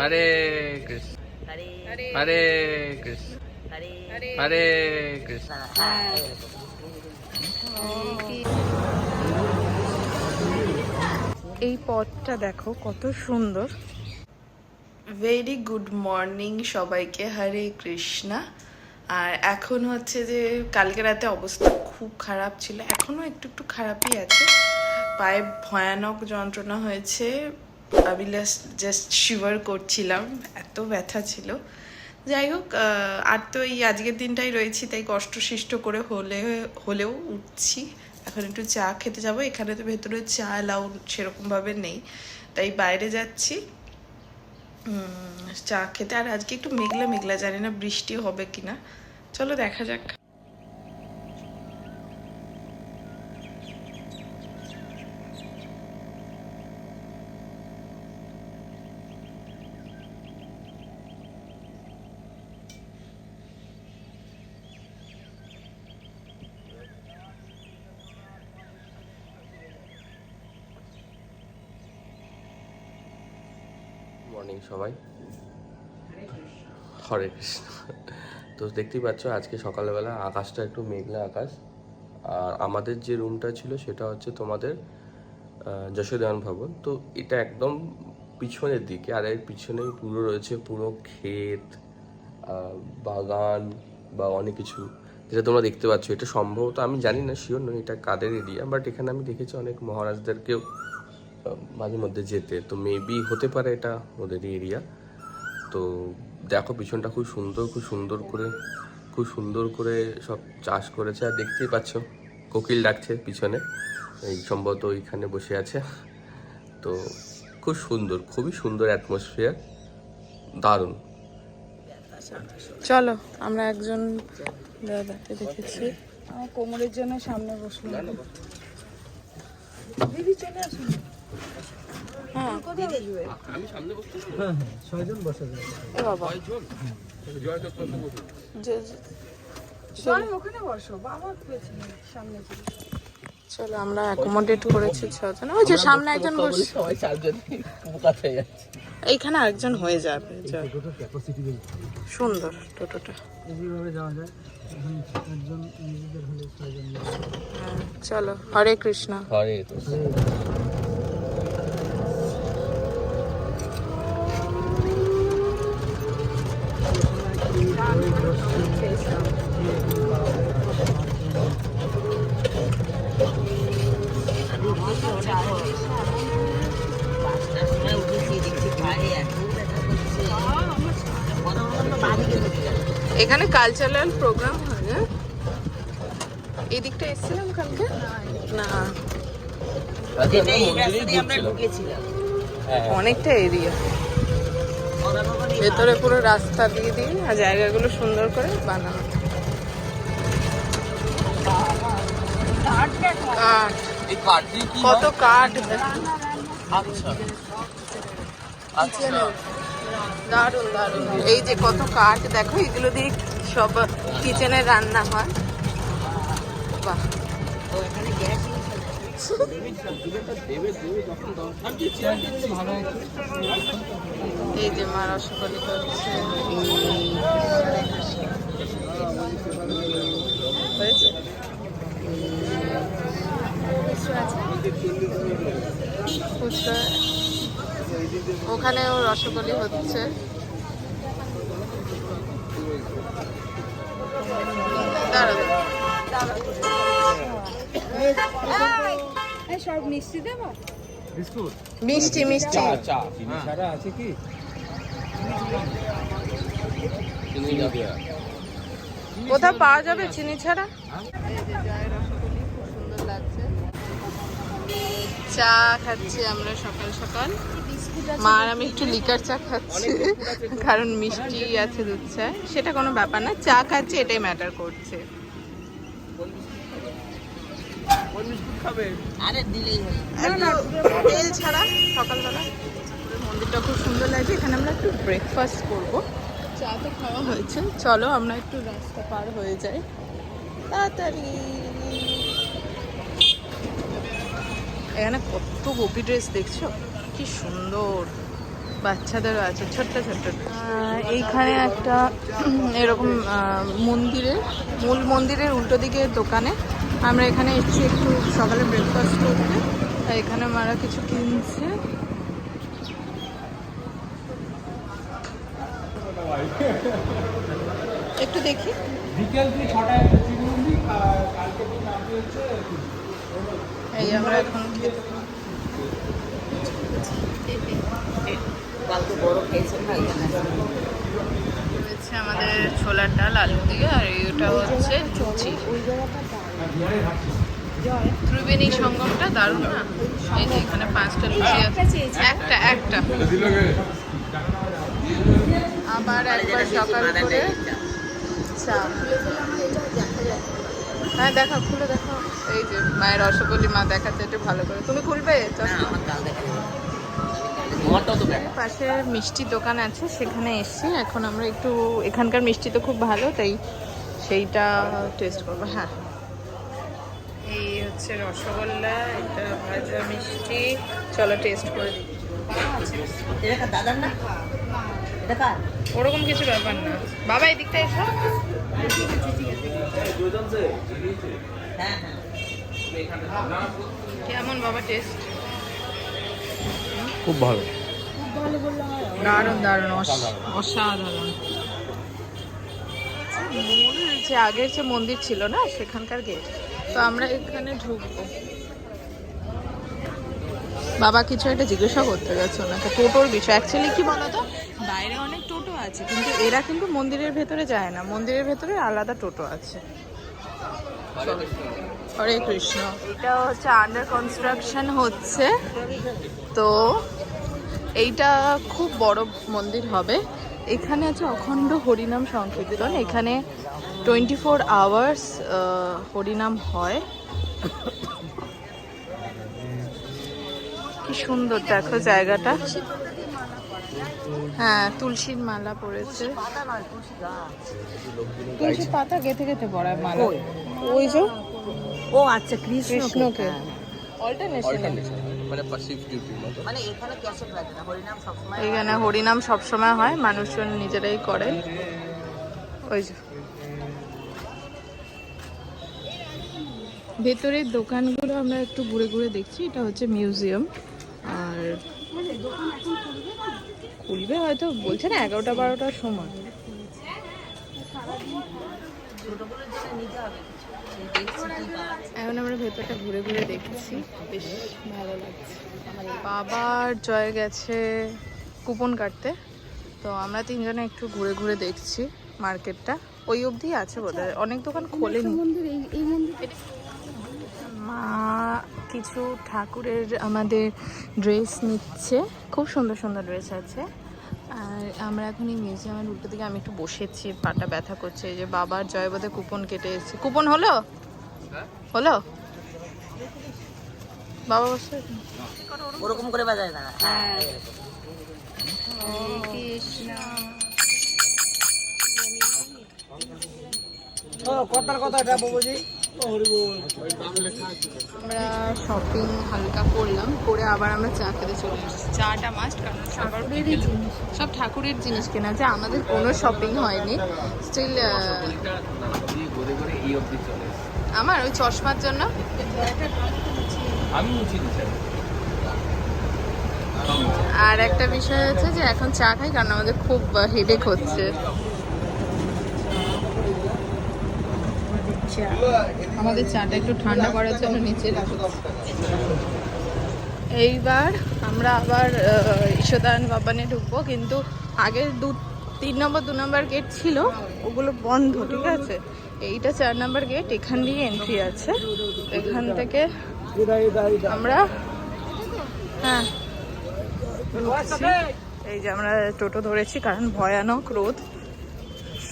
হরে কৃষ্ণ। হরে কৃষ্ণ। হরে কৃষ্ণ। এই পথটা দেখো কত সুন্দর। ভেরি গুড মর্নিং সবাইকে হরে কৃষ্ণা। আর এখন হচ্ছে যে কালকে রাতে অবস্থা খুব খারাপ ছিল এখনও একটু একটু খারাপই আছে। পায়ে ভয়ানক যন্ত্রণা হয়েছে আমি জাস্ট শিভার করছিলাম, এত ব্যথা ছিল। যাই হোক আর তো এই আজকের দিনটাই রয়েছি, তাই কষ্ট সৃষ্ট করে হলে, হলেও উঠছি। এখন একটু চা খেতে যাব, এখানে তো ভেতরে চা এলাও সেরকমভাবে নেই, তাই বাইরে যাচ্ছি। চা খেতে, আর আজকে একটু মেঘলা মেঘলা জানি না বৃষ্টি হবে কিনা। চলো দেখা যাক। মর্নিং সবাই। হরে কৃষ্ণ। তো দেখতেই পাচ্ছ আজকে সকালবেলা আকাশটা একটু মেঘলা আকাশ। আর আমাদের যে রুমটা ছিল সেটা হচ্ছে তোমাদের আহ, যশোদায়ন ভবন। তো এটা একদম পিছনের দিকে আর এর পিছনে পুরো রয়েছে পুরো ক্ষেত বাগান বা অনেক কিছু। যেটা তোমরা দেখতে পাচ্ছ এটা সম্ভবত আমি জানি না শিওর নয় এটা কাদের এরিয়া বাট এখানে আমি দেখেছি অনেক মহারাজদেরকেও। মাঝে মধ্যে যেতে। তো মেবি হতে পারে এটা ওদের এরিয়া তো দেখো পিছনটা খুব সুন্দর খুব সুন্দর করে খুব সুন্দর করে সব চাষ করেছে। আর দেখতেই পাচ্ছ কোকিল ডাকছে পিছনে। এই সম্ভবত ওইখানে বসে আছে। তো খুব সুন্দর খুবই সুন্দর অ্যাটমসফিয়ার দারুণ। চলো আমরা একজন দাদাকে দেখেছি। আমার কোমরের জন্য সামনে বসলাম। দিদি চলে আসুন। হ্যাঁ। এ বাবা। যে- যে- চলো। আমরা অ্যাকোমোডেট করেছি ছজন। ওই যে সামনে একজন বসে সবাই চারজন হয়ে যাচ্ছে। এইখানে আরেকজন হয়ে যাবে সুন্দর টোটোটা হ্যাঁ, চলো। হরে কৃষ্ণ। হরে তো এখানে কালচারাল প্রোগ্রাম হয় না এই দিকটা এসেছিলাম কালকে? না। অনেকটা এরিয়া ভেতরে পুরো রাস্তা দিয়ে দিয়ে আর জায়গাগুলো সুন্দর করে বানানো। কাঠ। কাঠ কত কাঠ আচ্ছা। আচ্ছা। দারুণ দারুণ এই যে কত কাঠ, দেখো, এগুলো দিয়ে সব কিচেনে রান্না হয়। বাহ। এই যে মা রসগোল্লা করছে। হয়েছে? ওখানেও রসগোল্লা হচ্ছে। সব মিষ্টি দেবো? মিষ্টি মিষ্টি। আছে কি? কোথাও পাওয়া যাবে চিনি ছাড়া? এই যে খুব সুন্দর লাগছে চা খাচ্ছি আমরা সকাল সকাল। মা আর আমি একটু লিকার চা খাচ্ছি কারণ মিষ্টি আছে দুধ চা। সেটা কোনো ব্যাপার না চা খাচ্ছি এটাই ম্যাটার করছে। তেল ছাড়া সকালবেলা। মন্দিরটা খুব সুন্দর লাগছে এখানে আমরা একটু ব্রেকফাস্ট করব। চা তো খাওয়া হয়েছে। চলো আমরা একটু রাস্তা পার হয়ে যাই। তাড়াতাড়ি। এখানে কত গোপী ড্রেস দেখছ? কি সুন্দর। বাচ্চাদেরও আছে ছোট্ট ছোট্ট। এইখানে একটা এরকম আহ, মন্দিরের মূল মন্দিরের উল্টো দিকে দোকানে আমরা এখানে এসেছি একটু সকালে ব্রেকফাস্ট করতে। এখানে মারা কিছু কিনছে। একটু দেখি। এই আমরা এখন খেতে হচ্ছে আমাদের ছোলার ডাল আলু দিয়ে আর এইটা হচ্ছে লুচি। ত্রিবেণী সঙ্গমটা দারুণ না? এই যে এখানে পাঁচটা লুচি আছে। একটা একটা আবার একবার সকাল করে চা। হ্যাঁ দেখা খুলে দেখো। এই যে মায়ের রসগোল্লি মা দেখাচ্ছে একটু ভালো করে। তুমি খুলবে? চশমা? পাশে মিষ্টির দোকান আছে সেখানে এসছি। এখন আমরা একটু এখানকার মিষ্টি তো খুব ভালো তাই সেইটা টেস্ট করব। হ্যাঁ। এই হচ্ছে রসগোল্লা এটা ভাজা মিষ্টি। চলো টেস্ট করে দিই এটা দাদার না? এটা কার? ওরকম কিছু ব্যাপার না। বাবা এই দিকটা এসো। হ্যাঁ হ্যাঁ। কেমন বাবা টেস্ট খুব ভালো। দারুণ দারুণ অসাধারণ। মূল যে আগের যে মন্দির ছিল না, সেখানকার গেট। তো আমরা এখানে ঢুকবো। বাবা কিছু একটা জিজ্ঞাসা করতে গেছে ওনাকে। টোটোর বিষয়। অ্যাকচুয়ালি কি বলতো? বাইরে অনেক টোটো আছে, কিন্তু এরা কিন্তু মন্দিরের ভেতরে যায় না। মন্দিরের ভেতরে আলাদা টোটো আছে। হরে কৃষ্ণ। এটা হচ্ছে আন্ডার কনস্ট্রাকশন হচ্ছে। তো এইটা খুব বড় মন্দির হবে। এখানে আছে অখণ্ড হরিনাম সংকীর্তন। এখানে টোয়েন্টি ফোর আওয়ার্স হরিনাম হয়। কি সুন্দর দেখো জায়গাটা। হ্যাঁ তুলসীর মালা পড়েছে। পাতা নয় তুলসী পাতা গেথে গেথে পড়ায় মালা। ওই যে? ও আচ্ছা কৃষ্ণকে। মানে মানে এখানে না হরিনাম সবসময় এখানে হরিনাম সবসময় হয় মানুষজন নিজেরাই করে। ওই যে। ভেতরের দোকানগুলো আমরা একটু ঘুরে ঘুরে দেখছি এটা হচ্ছে মিউজিয়াম। আর খুলবে হয়তো বলছে না এগারোটা বারোটার সময়। এখন আমরা ভেতরটা ঘুরে ঘুরে দেখছি। বেশ ভালো লাগছে। বাবার জয় গেছে কুপন কাটতে। তো আমরা তিনজনে একটু ঘুরে ঘুরে দেখছি মার্কেটটা। ওই অবধি আছে বোধহয়। অনেক দোকান খোলেনি। মা কিছু ঠাকুরের আমাদের ড্রেস নিচ্ছে। খুব সুন্দর সুন্দর ড্রেস আছে। আর আমরা এখন এই মিউজিয়ামের উল্টো দিকে আমি একটু বসেছি পাটা ব্যথা করছে যে বাবার জয়বোধে কুপন কেটে এসেছে। কুপন হলো? হলো? বাবা বসে ওরকম করে বাজায় না। হ্যাঁ। ও কথার কথা এটা বাবুজি আমরা শপিং হালকা করলাম করে আবার আমরা চা খেতে চলে এসেছি। চাটা মাস্ট কারণ সবার সব ঠাকুরের জিনিস কেনা যে আমাদের কোনো শপিং হয়নি। স্টিল। আমার ওই চশমার জন্য। আমি আর একটা বিষয় হচ্ছে যে এখন চা খাই কারণ আমাদের খুব হেডেক হচ্ছে। আমাদের চাটা একটু ঠান্ডা করার জন্য নিচে এইবার আমরা আবার ঈশদান বাবানে ঢুকবো, কিন্তু আগের দু, তিন নম্বর, দু নম্বর গেট ছিল, ওগুলো বন্ধ, ঠিক আছে? এইটা চার নম্বর গেট, এখান দিয়ে এন্ট্রি আছে। এখান থেকে আমরা হ্যাঁ। এই যে আমরা টোটো ধরেছি, কারণ ভয়ানক রোদ।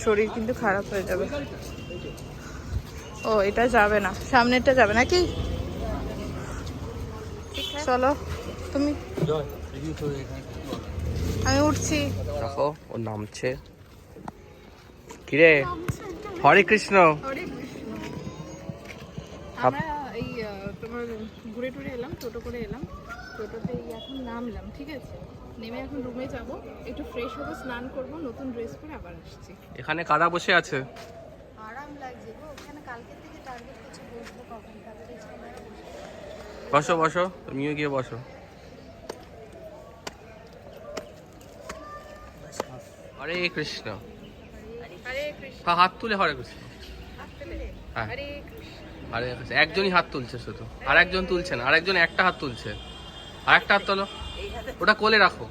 শরীর কিন্তু খারাপ হয়ে যাবে। ও এটা যাবে না। সামনেরটা যাবে নাকি? চলো তুমি? আমি উঠছি। দেখো ও নামছে। কিরে? হরে কৃষ্ণ। আমরা এই তোমার ঘুরে টুরে এলাম টোটো করে এলাম। টোটোতে এখন নামলাম ঠিক আছে? নেমে এখন রুমে যাব। একটু ফ্রেশ হব স্নান করব নতুন ড্রেস পরে আবার আসছি। এখানে কারা বসে আছে? আরাম লাগছে গো। ওখানে কালকে থেকে টার্গেট করছে বসবো কখন? তারপরে বসো বসো। তুমিও গিয়ে বসো। হরে কৃষ্ণ। হ্যাঁ, হাত তুলে হরে কৃষ্ণ। হ্যাঁ। হরে কৃষ্ণ। আরে একজনই হাত তুলছে শুধু। আর একজন তুলছে না। আর একজন একটা হাত তুলছে। আর একটা হাত তোলো। ওটা কোলে রাখো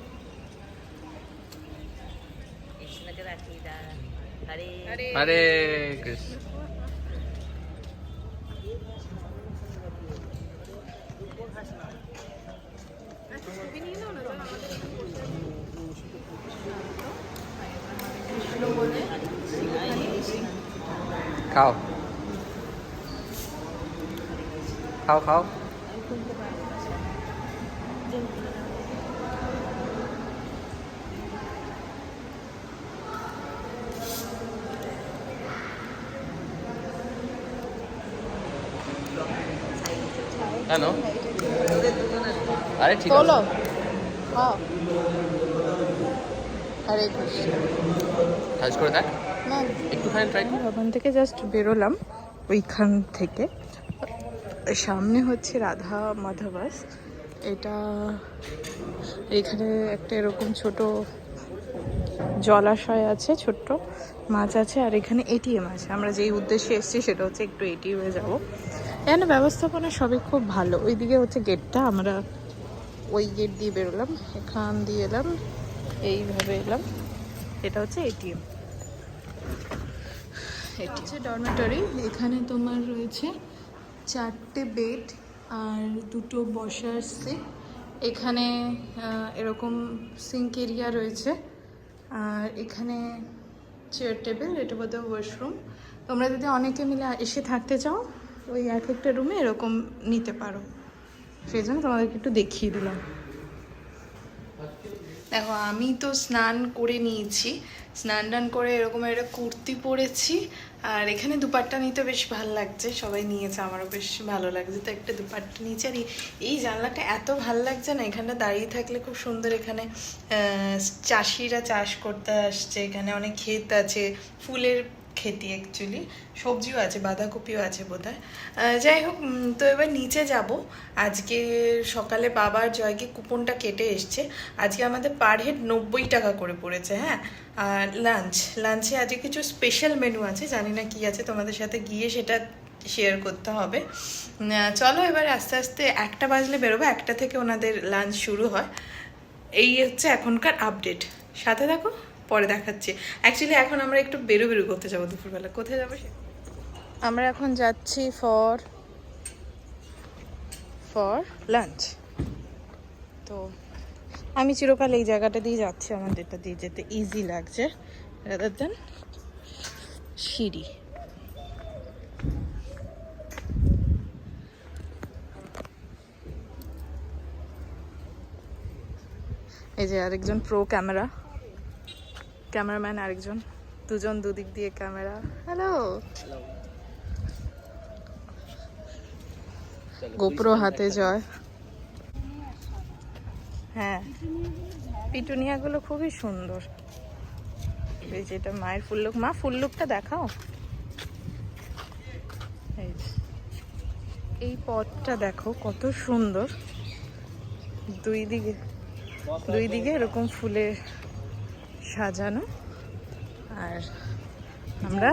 কৃষ্ণকে রাখি দাঁড়া হরে হরে হরে কৃষ্ণ ছবি নিয়ে নাও না চল আমাদের এখানে বসে খাও খাও খাও কেন? আরে ঠিক আছে। হরে কৃষ্ণ। কাজ করে দেখ। না একটুখানি ট্রাই কর। ওখান থেকে জাস্ট বেরোলাম। ওইখান থেকে। সামনে হচ্ছে রাধা মাধবাস। এটা এখানে একটা এরকম ছোট জলাশয় আছে ছোট্ট মাছ আছে আর এখানে এটিএম আছে। আমরা যেই উদ্দেশ্যে এসেছি সেটা হচ্ছে একটু এটিএমে যাব। এখানে ব্যবস্থাপনা সবই খুব ভালো। ওইদিকে হচ্ছে গেটটা আমরা ওই গেট দিয়ে বেরোলাম এখান দিয়ে এলাম এইভাবে এলাম। এটা হচ্ছে এটিএম। এটা হচ্ছে ডরমেটরি এখানে তোমার রয়েছে চারটে বেড আর দুটো বসার সিট এখানে এরকম সিঙ্ক এরিয়া রয়েছে। আর এখানে চেয়ার টেবিল এটা বোধহয় ওয়াশরুম তোমরা যদি অনেকে মিলে এসে থাকতে চাও ওই এক একটা রুমে এরকম নিতে পারো। সেই জন্য তোমাদেরকে একটু দেখিয়ে দিলাম। দেখো, আমি তো স্নান করে নিয়েছি। স্নান টান করে এরকম একটা কুর্তি পরেছি। আর এখানে দুপাট্টা নিতে বেশ ভালো লাগছে। সবাই নিয়েছে, আমারও বেশ ভালো লাগছে। তো একটা দুপাট্টা নিয়েছি। আর এই- জানলাটা এত ভালো লাগছে না, এখানটা দাঁড়িয়ে থাকলে খুব সুন্দর এখানে চাষিরা চাষ করতে আসছে। এখানে অনেক ক্ষেত আছে, ফুলের খেতি অ্যাকচুয়ালি সবজিও আছে, বাঁধাকপিও আছে বোধহয়। যাই হোক তো এবার নিচে যাব। আজকে সকালে বাবার জয়কে কুপনটা কেটে এসছে। আজকে আমাদের পার হেড নব্বই টাকা করে পড়েছে হ্যাঁ? আর লাঞ্চ লাঞ্চে আজকে কিছু স্পেশাল মেনু আছে, জানি না কি আছে, তোমাদের সাথে গিয়ে সেটা শেয়ার করতে হবে। চলো এবার আস্তে আস্তে একটা বাজলে বেরোবো, একটা থেকে ওনাদের লাঞ্চ শুরু হয়। এই হচ্ছে এখনকার আপডেট সাথে দেখো পরে দেখাচ্ছি। অ্যাকচুয়ালি এখন আমরা একটু বেরো বেরো করতে যাব দুপুরবেলা। কোথায় যাব আমরা এখন যাচ্ছি ফর ফর লাঞ্চ তো আমি চিরকাল এই জায়গাটা দিয়ে যাচ্ছি আমাদের এটা দিয়ে যেতে ইজি লাগছে রাদার দেন সিঁড়ি। এই যে আরেকজন প্রো ক্যামেরা ক্যামেরাম্যান আরেকজন। দুজন দুদিক দিয়ে ক্যামেরা। হ্যালো গোপ্রো হাতে জয়। হ্যাঁ। পিটুনিয়াগুলো খুবই সুন্দর। এই যেটা মায়ের ফুল্লুক মা ফুল্লুকটা দেখাও। এই পথটা দেখো, কত সুন্দর। দুই দিকে দুই দিকে এরকম ফুলে সাজানো। আর আমরা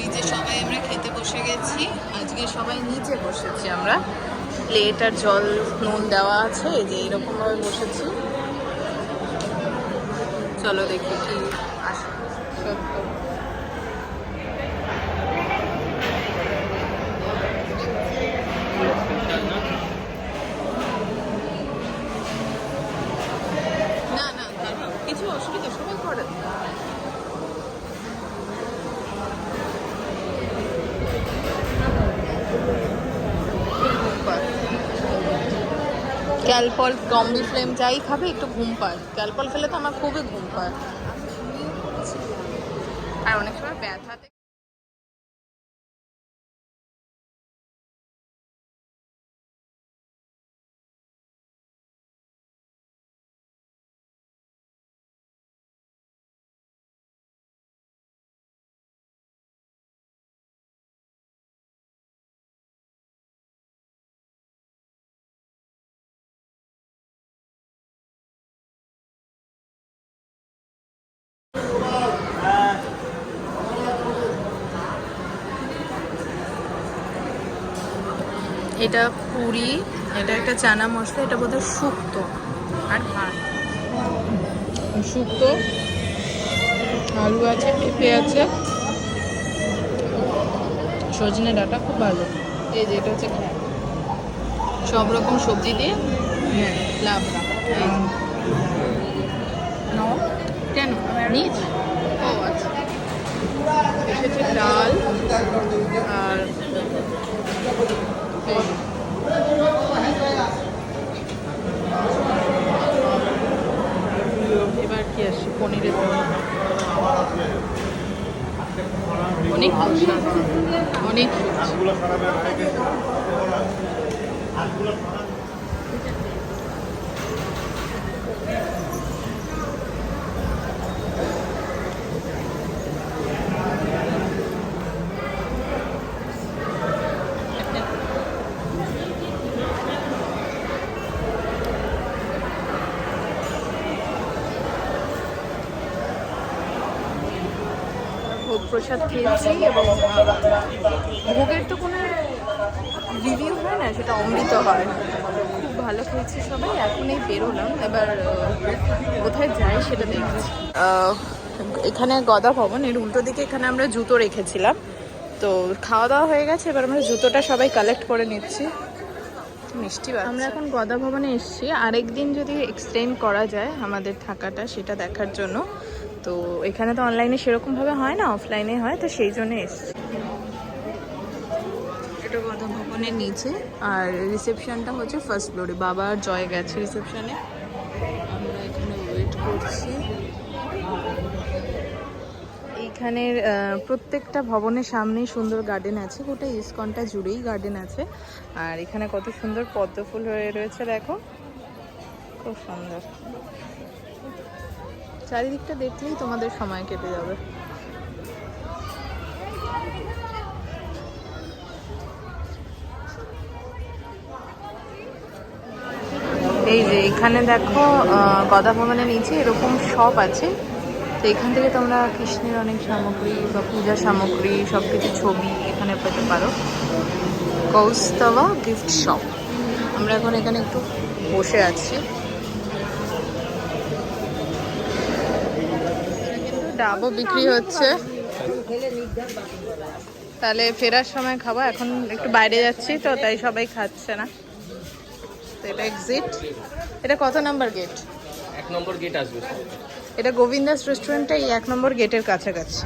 এই যে সবাই আমরা খেতে বসে গেছি। আজকে সবাই নিচে বসেছি আমরা। প্লেট আর জল নুন দেওয়া আছে এই যে এরকমভাবে বসেছি। চলো দেখি কি আসে। সত্য ক্যালপল কম্বি ফ্লেম যাই খাবে, একটু ঘুম পায়। ক্যালপল খেলে তো আমার খুবই ঘুম পায়। এটা পুরি এটা একটা চানা মশলা এটা বোধহয় শুক্তো আর ভাত। শুক্তো আলু আছে পেঁপে আছে সজনে ডাটা খুব ভালো। এই যে এটা হচ্ছে সব রকম সবজি দিয়ে হ্যাঁ এই কেন? নিচ? ও আচ্ছা। এসেছে ডাল আর। এবার কি আসছে পনিরের। অনেক অনেক খেয়েছি এবং ভোগের তো কোনো রিভিউ হয় না, সেটা অমৃত হয়। খুব ভালো খেয়েছি সবাই এখনই বেরোলাম, এবার কোথায় যাই সেটা দেখছি। এখানে গদা ভবন, এর উল্টো দিকে এখানে আমরা জুতো রেখেছিলাম। তো খাওয়া দাওয়া হয়ে গেছে, এবার আমরা জুতোটা সবাই কালেক্ট করে নিচ্ছি। মিষ্টি আমরা এখন গদা ভবনে এসেছি। আরেকদিন যদি এক্সটেন্ড করা যায় আমাদের থাকাটা, সেটা দেখার জন্য। তো এখানে তো অনলাইনে সেরকমভাবে হয় না অফলাইনে হয় তো সেই জন্য এসেছি। এটা ভবনের নিচে আর রিসেপশনটা হচ্ছে ফার্স্ট ফ্লোরে বাবা আর জয় গেছে রিসেপশনে আমরা এখানে ওয়েট করছি। এইখানের প্রত্যেকটা ভবনের সামনেই সুন্দর গার্ডেন আছে। গোটা ইস্কনটা জুড়েই গার্ডেন আছে। আর এখানে কত সুন্দর পদ্ম ফুল হয়ে রয়েছে দেখো। খুব সুন্দর। চারিদিকটা দেখলেই তোমাদের সময় কেটে যাবে। এই যে এখানে দেখো গদা ভবনের নিচে এরকম শপ আছে। তো এখান থেকে তোমরা কৃষ্ণের অনেক সামগ্রী বা পূজা সামগ্রী সব কিছু ছবি এখানে পেতে পারো। কৌস্তবা গিফট শপ আমরা এখন এখানে একটু বসে আছি। ডাবও বিক্রি হচ্ছে। তাহলে ফেরার সময় খাব এখন একটু বাইরে যাচ্ছি তো তাই সবাই খাচ্ছে না। তো এটা এক্সিট এটা কত নাম্বার গেট এক নম্বর গেট আসবে। এটা গোবিন্দাস রেস্টুরেন্টটা এই এক নম্বর গেটের কাছাকাছি।